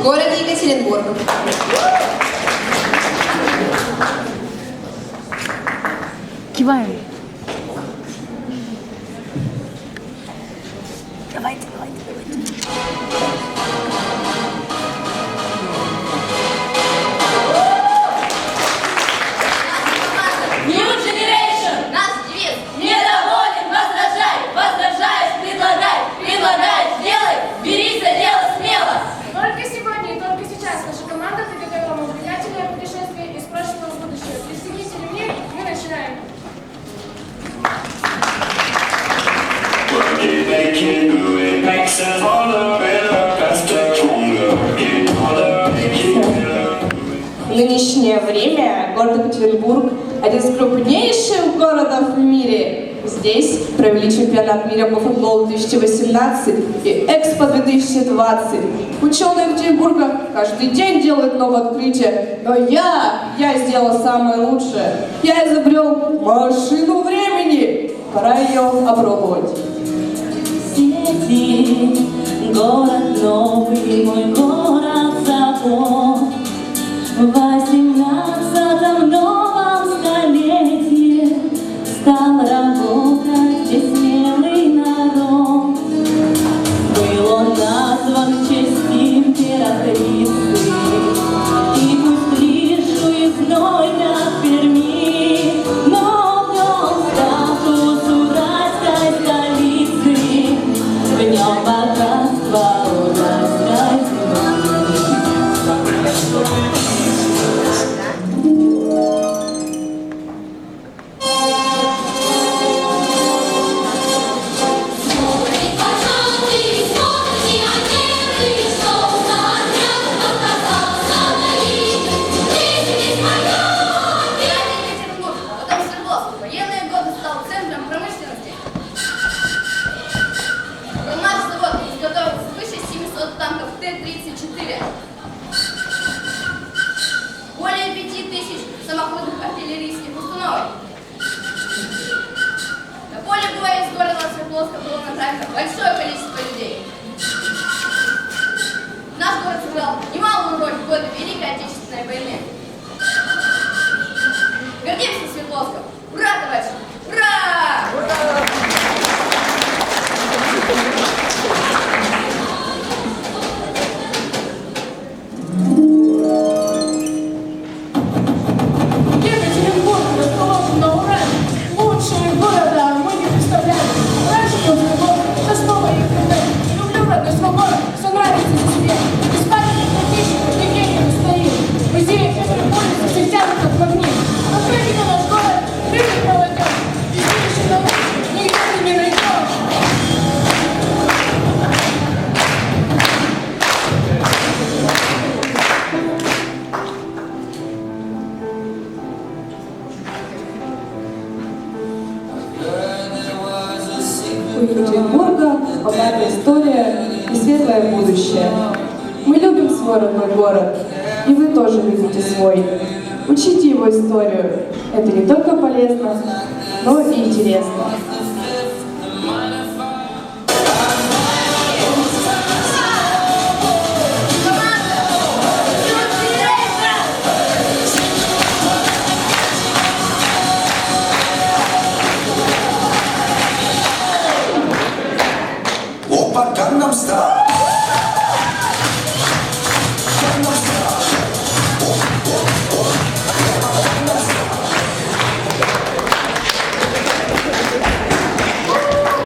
в городе Екатеринбург. Киваем. Давайте, давайте, давайте. В нынешнее время город Екатеринбург – один из крупнейших городов в мире. Здесь провели чемпионат мира по футболу 2018 и Экспо 2020. Ученые Екатеринбурга каждый день делают новые открытия, но я, я сделал самое лучшее. Я изобрел машину времени. Пора ее опробовать. Сети, город новый, мой город забот. В в нем На поле боя из города Свердловска было направлено большое количество людей. Наш город сыграл немалую роль в годы Великой Отечественной войны. Екатеринбурга богатая история и светлое будущее. Мы любим свой родной город, и вы тоже любите свой. Учите его историю. Это не только полезно, но и интересно.